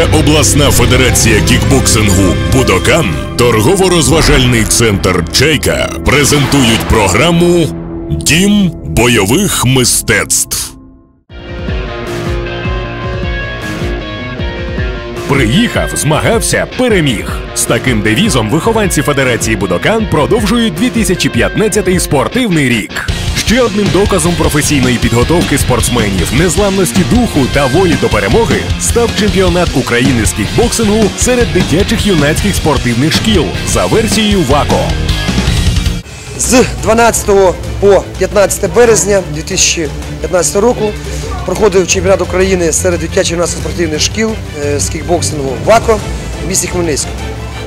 Рівненська обласна федерація кікбоксингу Будокан, торгово-розважальний центр Чайка презентують програму Дім бойових мистецтв. Приїхав, змагався, переміг. З таким девізом вихованці Федерації Будокан продовжують 2015 спортивний рік. Ще одним доказом професійної підготовки спортсменів, незламності духу та волі до перемоги став чемпіонат України з кікбоксингу серед дитячих юнацьких спортивних шкіл за версією ВАКО. З 12 по 15 березня 2015 року проходив чемпіонат України серед дитячих юнацьких спортивних шкіл е, з кікбоксингу ВАКО в місті Хмельницькому.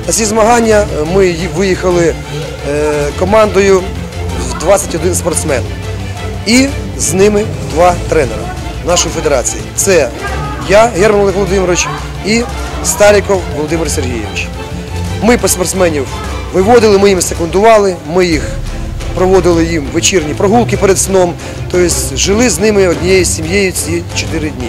На ці змагання е, ми виїхали е, командою в 21 спортсмен. І з ними два тренера нашої федерації. Це я, Герман Олег Володимирович, і Старіков Володимир Сергійович. Ми по спортсменів виводили, ми їм секундували, ми їх проводили їм вечірні прогулки перед сном, тобто жили з ними однією сім'єю ці чотири дні.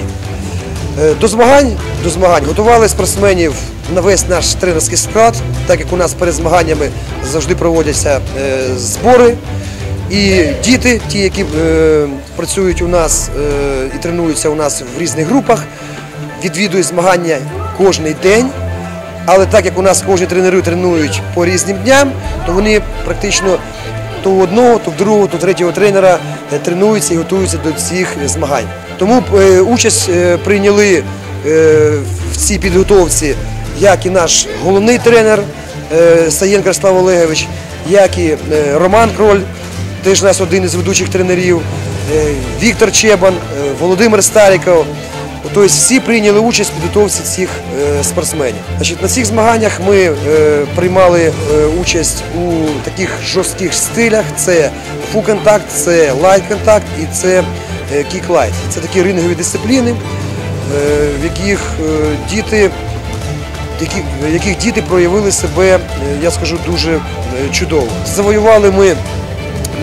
Е, До змагань, до змагань готували спортсменів на весь наш тренерський склад, так як у нас перед змаганнями завжди проводяться е, збори. І діти, ті, які е, працюють у нас е, і тренуються у нас в різних групах, відвідують змагання кожен день. Але так як у нас кожні тренери тренують по різним дням, то вони практично то у одного, то в другого, то в третього тренера е, тренуються і готуються до цих змагань. Тому е, участь е, прийняли е, в цій підготовці як і наш головний тренер е, Саєнко Слав Олегович, як і е, Роман Кроль, теж у нас один із ведучих тренерів, е, Віктор Чебан, е, Володимир Старіков. Тобто всі прийняли участь в підготовці цих е, спортсменів. Значить, на цих змаганнях ми приймали участь у таких жорстких стилях: це фу-контакт, це лайт-контакт і це кік-лайт. Це такі рингові дисципліни, в яких діти в яких діти проявили себе, я скажу, дуже чудово. Завоювали ми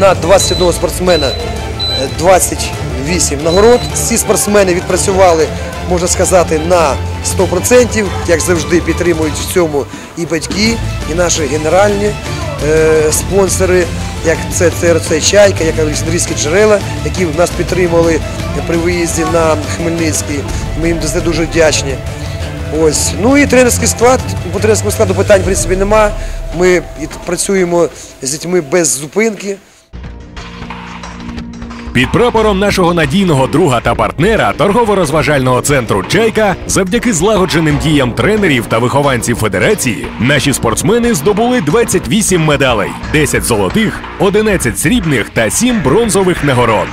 на 21 спортсмена е, 28 нагород. Ці спортсмени відпрацювали, можна сказати, на 100%, як завжди підтримують в цьому і батьки, і наші генеральні е, спонсори, як це ЦРЦ Чайка, як Олександрійські джерела, які нас підтримали при виїзді на Хмельницький. Ми їм за дуже вдячні. Ось. Ну і тренерський склад. По тренерському складу питань в принципі нема. Ми працюємо з дітьми без зупинки. Під прапором нашого надійного друга та партнера торгово-розважального центру Чайка, завдяки злагодженим діям тренерів та вихованців федерації, наші спортсмени здобули 28 медалей, 10 золотих, 11 срібних та 7 бронзових нагород.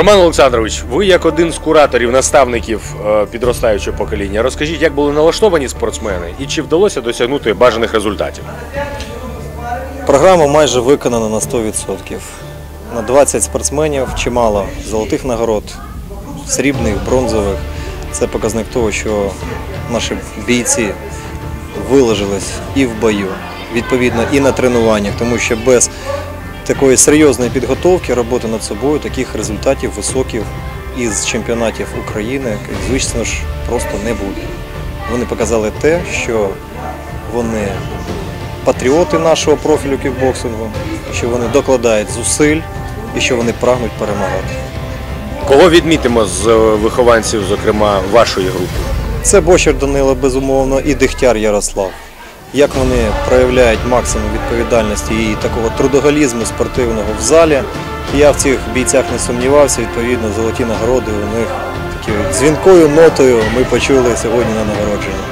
Роман Олександрович, ви як один з кураторів, наставників е, підростаючого покоління, розкажіть, як були налаштовані спортсмени і чи вдалося досягнути бажаних результатів? Програма майже виконана на 100%. На 20 спортсменів чимало золотих нагород, срібних, бронзових. Це показник того, що наші бійці виложились і в бою, відповідно, і на тренуваннях, тому що без такої серйозної підготовки, роботи над собою, таких результатів високих із чемпіонатів України, звісно ж, просто не буде. Вони показали те, що вони патріоти нашого профілю кікбоксингу, що вони докладають зусиль і що вони прагнуть перемагати. Кого відмітимо з е, вихованців, зокрема вашої групи? Це Бочер Данило, безумовно, і Дегтяр Ярослав. Як вони проявляють максимум відповідальності і такого трудоголізму спортивного в залі. Я в цих бійцях не сумнівався, відповідно, золоті нагороди у них такі дзвінкою нотою ми почули сьогодні на нагородженні.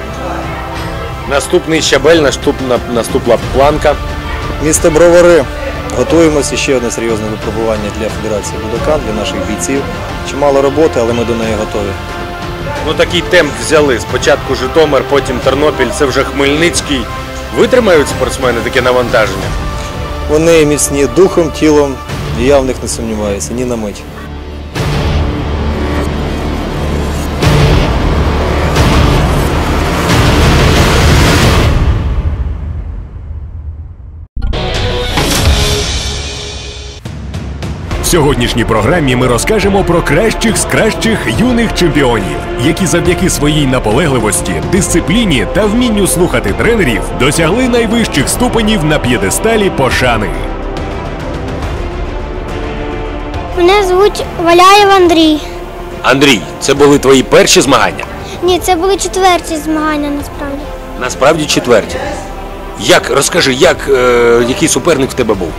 Наступний щабель, наступна, наступна планка. Місто Бровари. Готуємося ще одне серйозне випробування для Федерації Будокан, для наших бійців. Чимало роботи, але ми до неї готові. Ну такий темп взяли. Спочатку Житомир, потім Тернопіль, це вже Хмельницький. Витримають спортсмени таке навантаження? Вони міцні духом, тілом, і я в них не сумніваюся, ні на мить. Сьогоднішній програмі ми розкажемо про кращих з кращих юних чемпіонів, які завдяки своїй наполегливості, дисципліні та вмінню слухати тренерів досягли найвищих ступенів на п'єдесталі пошани. Мене звуть Валяєв Андрій. Андрій, це були твої перші змагання? Ні, це були четверті змагання насправді. Насправді четверті. Як розкажи, як е, який суперник в тебе був?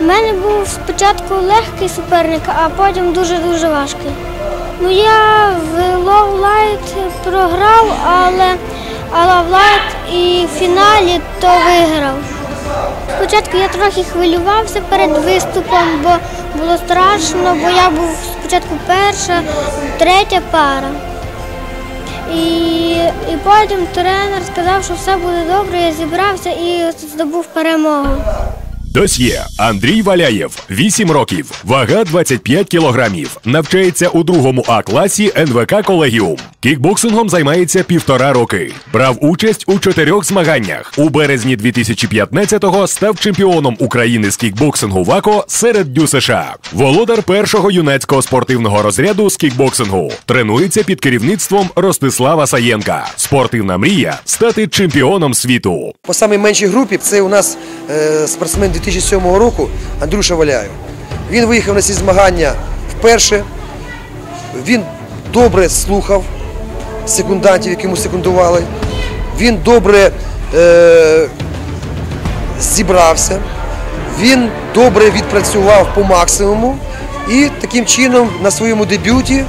У мене був спочатку легкий суперник, а потім дуже-дуже важкий. Ну я в Low Light програв, але, але в Light і в фіналі то виграв. Спочатку я трохи хвилювався перед виступом, бо було страшно, бо я був спочатку перша, третя пара. І, і потім тренер сказав, що все буде добре, я зібрався і здобув перемогу. Досьє Андрій Валяєв, 8 років, вага 25 кілограмів. Навчається у другому А класі НВК Колегіум. Кікбоксингом займається півтора роки. Брав участь у чотирьох змаганнях. У березні 2015-го став чемпіоном України з кікбоксингу ВАКО серед дю США. Володар першого юнацького спортивного розряду з кікбоксингу. Тренується під керівництвом Ростислава Саєнка. Спортивна мрія стати чемпіоном світу. По самій меншій групі це у нас е, спортсмен 2007 року Андрюша Валяєв. Він виїхав на ці змагання вперше. Він добре слухав секундантів, які йому секундували. Він добре е, зібрався. Він добре відпрацював по максимуму. І таким чином на своєму дебюті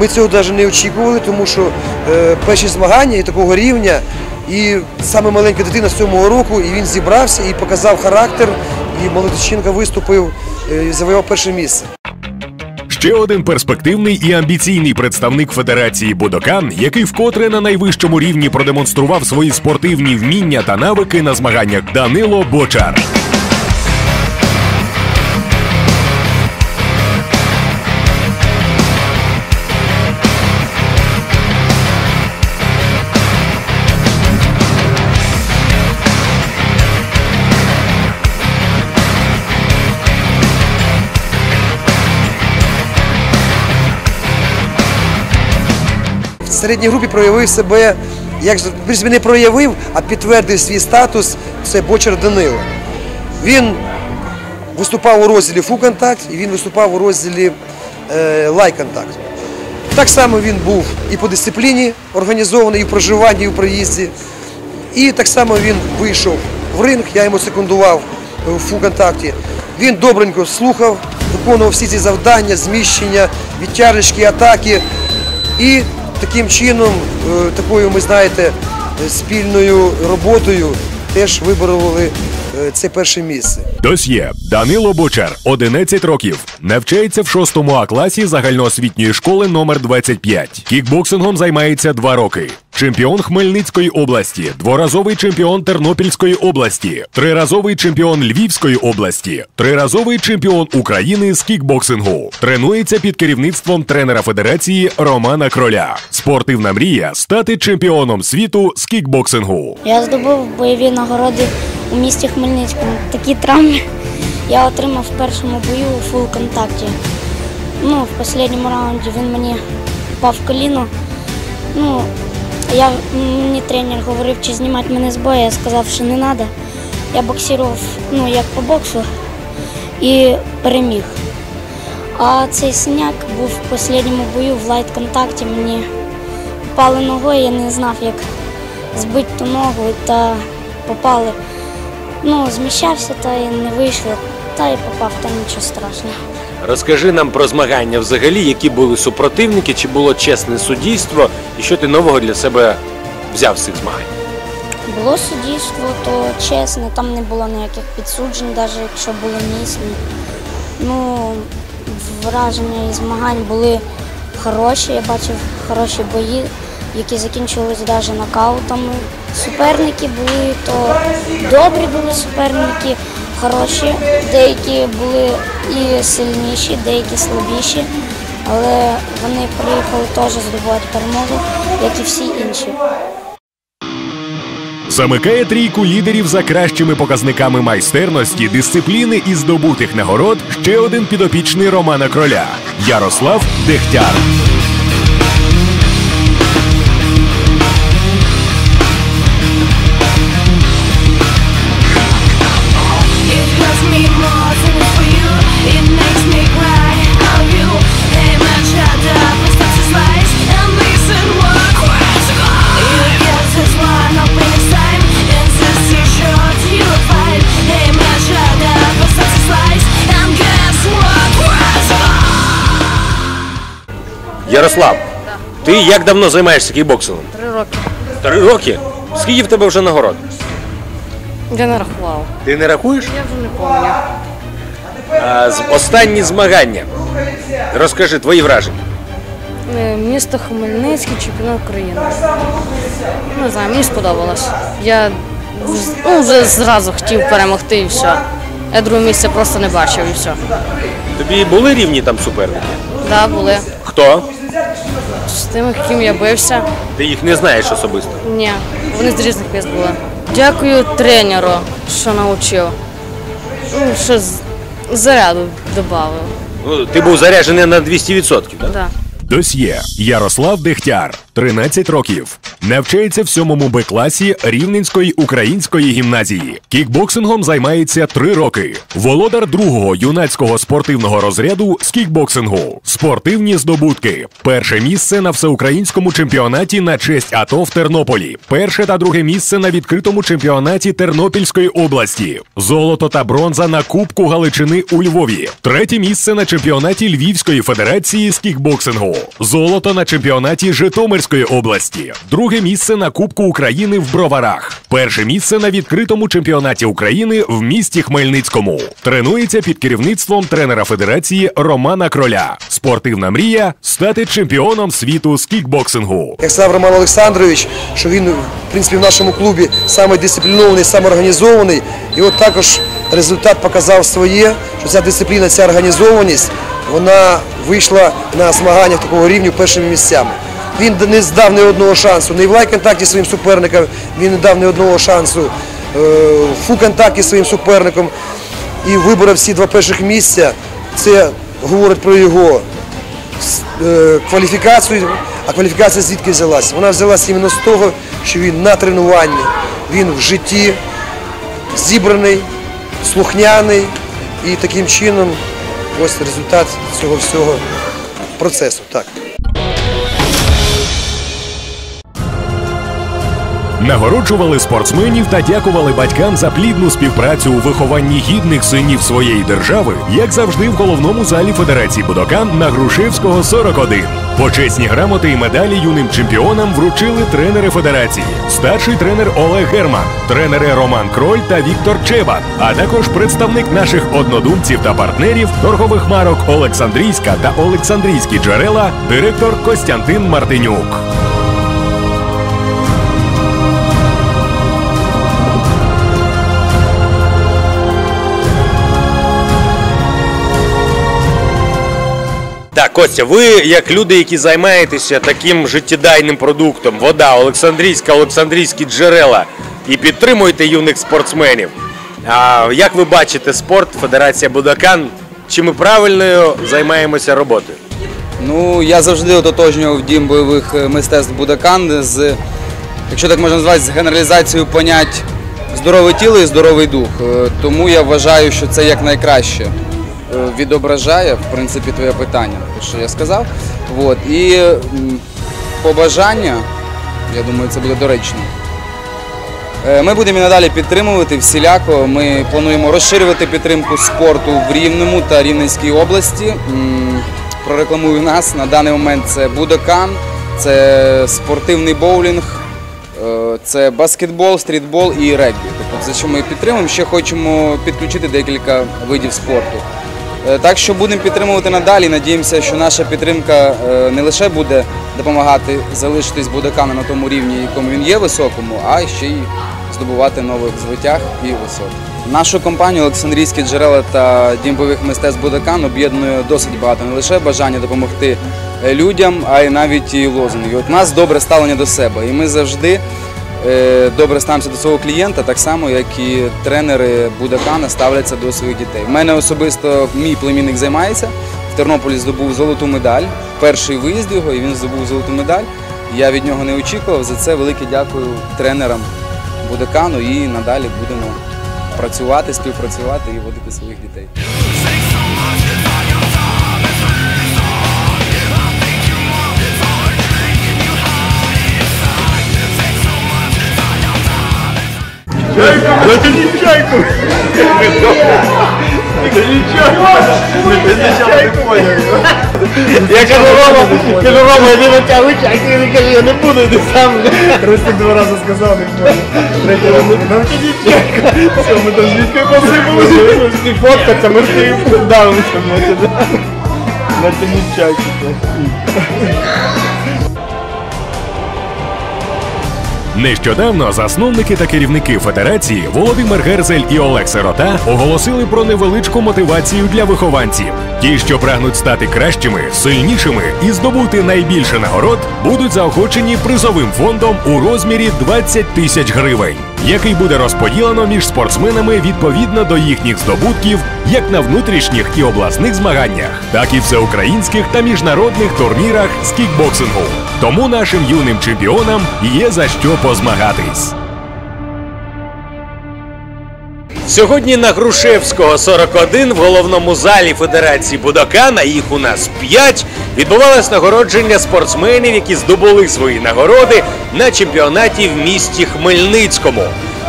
ми цього навіть не очікували, тому що е, перші змагання і такого рівня, і саме маленька дитина з сьомого року, і він зібрався і показав характер. І молодичинка виступив е, і завоював перше місце. Ще один перспективний і амбіційний представник Федерації Будокан, який вкотре на найвищому рівні продемонстрував свої спортивні вміння та навики на змаганнях Данило Бочар. Середній групі проявив себе, як принципі, не проявив, а підтвердив свій статус. Це Бочар Данило. Він виступав у розділі фу-контакт і він виступав у розділі е, лай-контакт. Так само він був і по дисципліні організований, і в проживанні, і в проїзді. І так само він вийшов в ринг, я йому секундував в фу-контакті. Він добренько слухав, виконував всі ці завдання, зміщення, відтяжечки, атаки. І таким чином, е, такою, ми знаєте, спільною роботою теж вибороли е, це перше місце. Досьє Данило Бочар, 11 років, навчається в 6 А класі загальноосвітньої школи номер 25. Кікбоксингом займається 2 роки. Чемпіон Хмельницької області, дворазовий чемпіон Тернопільської області, триразовий чемпіон Львівської області, триразовий чемпіон України з кікбоксингу. Тренується під керівництвом тренера Федерації Романа Кроля. Спортивна мрія стати чемпіоном світу з кікбоксингу. Я здобув бойові нагороди у місті Хмельницькому. Такі травми я отримав в першому бою у фул контакті. Ну, в останньому раунді він мені впав в коліно. Ну, я, мені тренер говорив, чи знімати мене з бою, я сказав, що не треба. Я боксував, ну, як по боксу і переміг. А цей синяк був в останньому бою в лайт-контакті. Мені попали ногою, я не знав, як збити ту ногу та попали. Ну, зміщався та й не вийшло, та й попав, та нічого страшного. Розкажи нам про змагання взагалі, які були супротивники, чи було чесне суддівство, і що ти нового для себе взяв з цих змагань? Було суддівство, то чесно, там не було ніяких підсуджень, навіть якщо були місні. Ну, враження і змагань були хороші, я бачив хороші бої, які закінчувалися навіть нокаутами. Суперники були, то добрі були суперники, хороші, деякі були і сильніші, деякі слабіші, але вони приїхали теж здобувати перемогу, як і всі інші. Замикає трійку лідерів за кращими показниками майстерності, дисципліни і здобутих нагород ще один підопічний Романа Кроля Ярослав Дехтяр. Ярослав, ти як давно займаєшся кікбоксингом? Три роки. Три роки? Скільки в тебе вже нагород? Я не рахував. Ти не рахуєш? Я вже не пам'ятаю. А, з- останні змагання. Розкажи твої враження. Е, Місто Хмельницький, чемпіонат України. Не знаю, мені сподобалось. Я вз- ну, вже зразу хотів перемогти і все. Я друге місце просто не бачив і все. Тобі були рівні там суперники? Да, були. Хто? З тими, яким я бився. Ти їх не знаєш особисто. Ні, вони з різних міст були. Дякую тренеру, що навчив. Ну, що з- заряду додав. Ну, ти був заряджений на 200%, так? Да. Досьє Ярослав Дехтяр, 13 років. Навчається в сьомому Б класі Рівненської української гімназії. Кікбоксингом займається 3 роки. Володар другого юнацького спортивного розряду з кікбоксингу. Спортивні здобутки. Перше місце на всеукраїнському чемпіонаті на честь АТО в Тернополі. Перше та друге місце на відкритому чемпіонаті Тернопільської області. Золото та бронза на Кубку Галичини у Львові. Третє місце на чемпіонаті Львівської федерації з кікбоксингу. Золото на чемпіонаті Житомирської області. Друге місце на Кубку України в Броварах. Перше місце на відкритому чемпіонаті України в місті Хмельницькому. Тренується під керівництвом тренера федерації Романа Кроля. Спортивна мрія стати чемпіоном світу з кікбоксингу. Як сказав Роман Олександрович, що він в принципі в нашому клубі саме дисциплінований, самоорганізований. І от також результат показав своє, що ця дисципліна, ця організованість, вона вийшла на змаганнях такого рівня першими місцями. Він не здав ні одного шансу, ні в лайк-контакті своїм суперникам, він не дав ні одного шансу е, в фу-контакті своїм суперником і виборов всі два перших місця. Це говорить про його е, кваліфікацію. А кваліфікація звідки взялася? Вона взялася іменно з того, що він на тренуванні, він в житті зібраний, слухняний і таким чином ось результат цього всього процесу. Так. Нагороджували спортсменів та дякували батькам за плідну співпрацю у вихованні гідних синів своєї держави, як завжди в головному залі Федерації Будокан на Грушевського 41. Почесні грамоти і медалі юним чемпіонам вручили тренери федерації, старший тренер Олег Герман, тренери Роман Кроль та Віктор Чебан, а також представник наших однодумців та партнерів торгових марок Олександрійська та Олександрійські джерела, директор Костянтин Мартинюк. Костя, ви як люди, які займаєтеся таким життєдайним продуктом, вода, Олександрійська, Олександрійські джерела, і підтримуєте юних спортсменів. А як ви бачите спорт, Федерація Будакан? Чи ми правильною займаємося роботою? Ну, я завжди ототожнював дім бойових е, мистецтв Будакан з, якщо так можна назвати, з генералізацією понять здорове тіло і здоровий дух. Е, Тому я вважаю, що це якнайкраще е, відображає, в принципі, твоє питання, те, що я сказав. От. І побажання, я думаю, це буде доречно. Е, Ми будемо і надалі підтримувати всіляко. Ми плануємо розширювати підтримку спорту в Рівному та Рівненській області. Прорекламую нас. На даний момент це Будокан, це спортивний боулінг, е, це баскетбол, стрітбол і регбі. Тобто, за що ми підтримуємо, ще хочемо підключити декілька видів спорту. Е, Так що будемо підтримувати надалі. Надіємося, що наша підтримка е, не лише буде допомагати залишитись Будокану на тому рівні, якому він є високому, а ще й здобувати нових звитяг і висот. Нашу компанію Олександрійські джерела та Дім бойових мистецтв Будакан об'єднує досить багато не лише бажання допомогти людям, а й навіть і лозунги. От нас добре ставлення до себе, і ми завжди добре ставимося до свого клієнта, так само, як і тренери Будакана ставляться до своїх дітей. У мене особисто мій племінник займається. В Тернополі здобув золоту медаль. Перший виїзд його, і він здобув золоту медаль. Я від нього не очікував. За це велике дякую тренерам Будакану і надалі будемо працювати, співпрацювати і водити своїх дітей. Я кажу, Рома, кажу, Рома, я не витягую чайку, він каже, я не буду, ти сам. Ростик два рази сказав, не понял. Третій раз нам тяніть чайка. Все, ми там звідки посипали. Ти фоткаться, ми ж ти давимося. Натяніть чайку. Нещодавно засновники та керівники федерації Володимир Герзель і Олег Сирота оголосили про невеличку мотивацію для вихованців. Ті, що прагнуть стати кращими, сильнішими і здобути найбільше нагород, будуть заохочені призовим фондом у розмірі 20 тисяч гривень, який буде розподілено між спортсменами відповідно до їхніх здобутків як на внутрішніх і обласних змаганнях, так і всеукраїнських та міжнародних турнірах з кікбоксингу. Тому нашим юним чемпіонам є за що позмагатись. Сьогодні на Грушевського 41 в головному залі Федерації Будокана, їх у нас 5, відбувалось нагородження спортсменів, які здобули свої нагороди на чемпіонаті в місті Хмельницькому.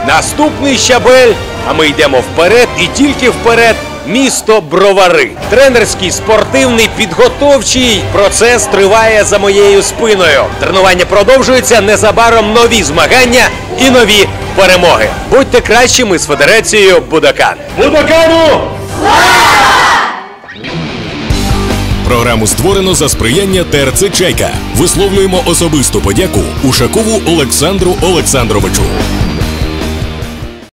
Наступний щабель, а ми йдемо вперед і тільки вперед. Місто Бровари. Тренерський спортивний підготовчий процес триває за моєю спиною. Тренування продовжується незабаром нові змагання і нові перемоги. Будьте кращими з федерацією Будакан. Будакану! Програму створено за сприяння ТРЦ Чайка. Висловлюємо особисту подяку Ушакову Олександру Олександровичу.